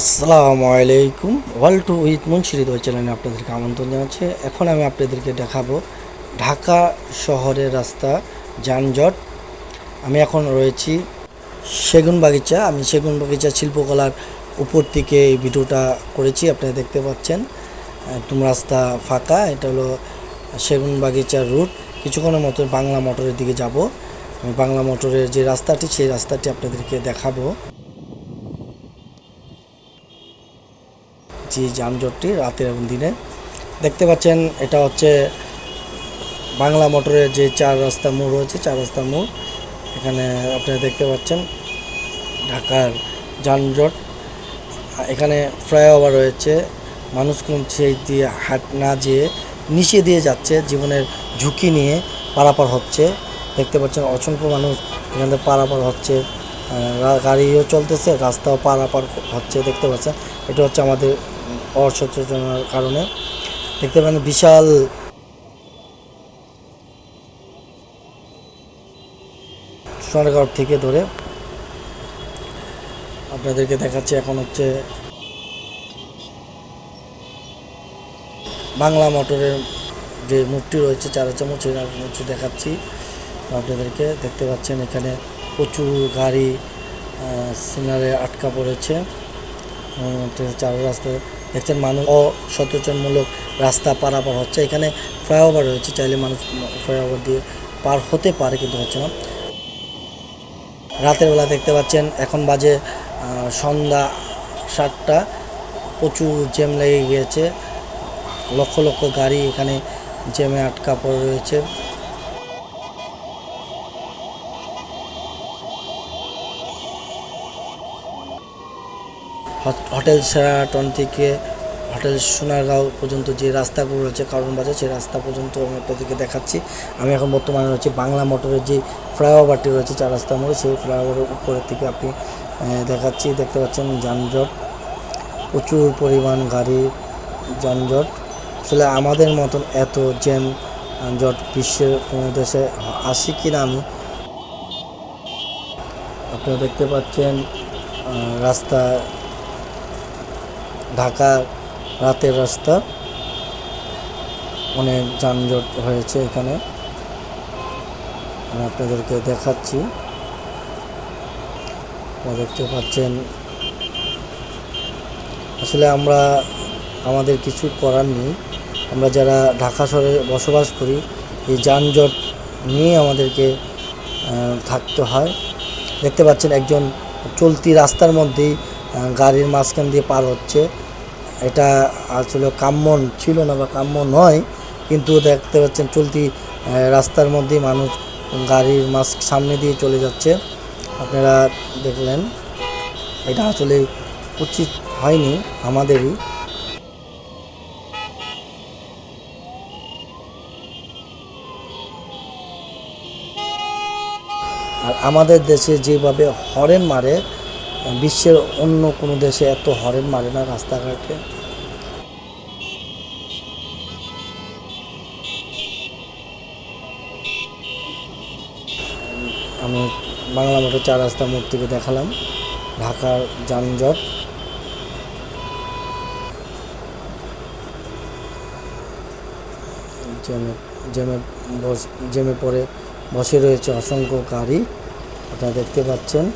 আসসালামু আলাইকুম। World to with মুন্সিরিদ ওই চ্যানেলে আপনাদেরকে আমন্ত্রণ জানাচ্ছি। এখন আমি আপনাদেরকে দেখাবো ঢাকা শহরের রাস্তা, যানজট। আমি এখন রয়েছি সেগুন বাগিচা। আমি সেগুন বাগিচা শিল্পকলার উপর থেকে এই ভিডিওটা করেছি, আপনারা দেখতে পাচ্ছেন। একদম রাস্তা ফাঁকা, এটা হলো সেগুন বাগিচার রুট কিছুক্ষণের মতো বাংলা মোটরের দিকে যাব। আমি বাংলা মোটরের যে রাস্তাটি, সেই রাস্তাটি আপনাদেরকে দেখাবো। যে যানজটটি রাতের এবং দিনে। দেখতে পাচ্ছেন, এটা হচ্ছে বাংলা মোটরের যে চার রাস্তা মোড় রয়েছে, চার রাস্তার মোড়। এখানে আপনারা দেখতে পাচ্ছেন ঢাকার যানজট। এখানে ফ্লাইওভার রয়েছে। মানুষ কোন সেই দিয়ে হাট না যেয়ে নিচে দিয়ে যাচ্ছে। জীবনের ঝুঁকি নিয়ে পারাপার হচ্ছে। দেখতে পাচ্ছেন, অসংখ্য মানুষ এখানে পারাপার হচ্ছে। গাড়িও চলতেছে, রাস্তাও পারাপার হচ্ছে। দেখতে পাচ্ছেন, এটা হচ্ছে আমাদের অসচেতনার কারণে। দেখতে পাচ্ছেন বিশাল সোনারগাঁও থেকে ধরে আপনাদেরকে দেখাচ্ছি এখন হচ্ছে বাংলা মোটরের যে মুখটি রয়েছে, চারা চামচ সেই দেখাচ্ছি। আপনাদেরকে দেখতে পাচ্ছেন এখানে প্রচুর গাড়ি সিনারে আটকা পড়েছে। চার রাস্তায় দেখছেন মানুষ অসচেতনমূলক রাস্তা পারাপার হচ্ছে। এখানে ফ্লাইওভার রয়েছে, চাইলে মানুষ ফ্লাইওভার দিয়ে পার হতে পারে কিন্তু হচ্ছে না। রাতের বেলা দেখতে পাচ্ছেন, এখন বাজে সন্ধ্যা সাতটা। প্রচুর জ্যাম লেগে গিয়েছে। লক্ষ লক্ষ গাড়ি এখানে জ্যামে আটকা পড়ে রয়েছে। হোটেল সেরাটন থেকে হোটেল সোনারগাঁও পর্যন্ত যে রাস্তাগুলো রয়েছে, কারণ বাজার, সেই রাস্তা পর্যন্ত আমি আপনাদেরকে দেখাচ্ছি। আমি এখন বর্তমানে রয়েছে বাংলা মোটরের যে ফ্লাইওভারটি রয়েছে, চার রাস্তার মোড়ে সেই ফ্লাইওভারের উপরের থেকে আপনি দেখাচ্ছি। দেখতে পাচ্ছেন যানজট, প্রচুর পরিমাণ গাড়ি যানজট। আসলে আমাদের মতন এত জ্যাম জট বিশ্বের কোনো দেশে আসি কি না আমি আপনারা দেখতে পাচ্ছেন রাস্তা ঢাকা রাতের রাস্তা। অনেক যানজট হয়েছে এখানে। আমি আপনাদেরকে দেখাচ্ছি। দেখতে পাচ্ছেন। আসলে আমরা, আমাদের কিছু করার নেই। আমরা যারা ঢাকা শহরে বসবাস করি, এই যানজট নিয়ে আমাদেরকে থাকতে হয়। দেখতে পাচ্ছেন একজন চলতি রাস্তার মধ্যেই গাড়ির মাঝখান দিয়ে পার হচ্ছে। এটা আসলে কাম্য ছিল না বা কাম্য নয়, কিন্তু দেখতে পাচ্ছেন চলতি রাস্তার মধ্যেই মানুষ গাড়ির মাঝ, সামনে দিয়ে চলে যাচ্ছে। আপনারা দেখলেন, এটা আসলে উচিত হয়নি আমাদেরই। আর আমাদের দেশে যেভাবে হরেন মারে বিশ্বের অন্য কোনো দেশে এত হরেন মারে না রাস্তাঘাটে। আমি বাংলা মোটর চার রাস্তা মোড় থেকে দেখালাম, ঢাকার যানজট। জ্যামে জ্যামে বস, জ্যামে পড়ে, বসে রয়েছে অসংখ্য গাড়ি, আপনারা দেখতে পাচ্ছেন।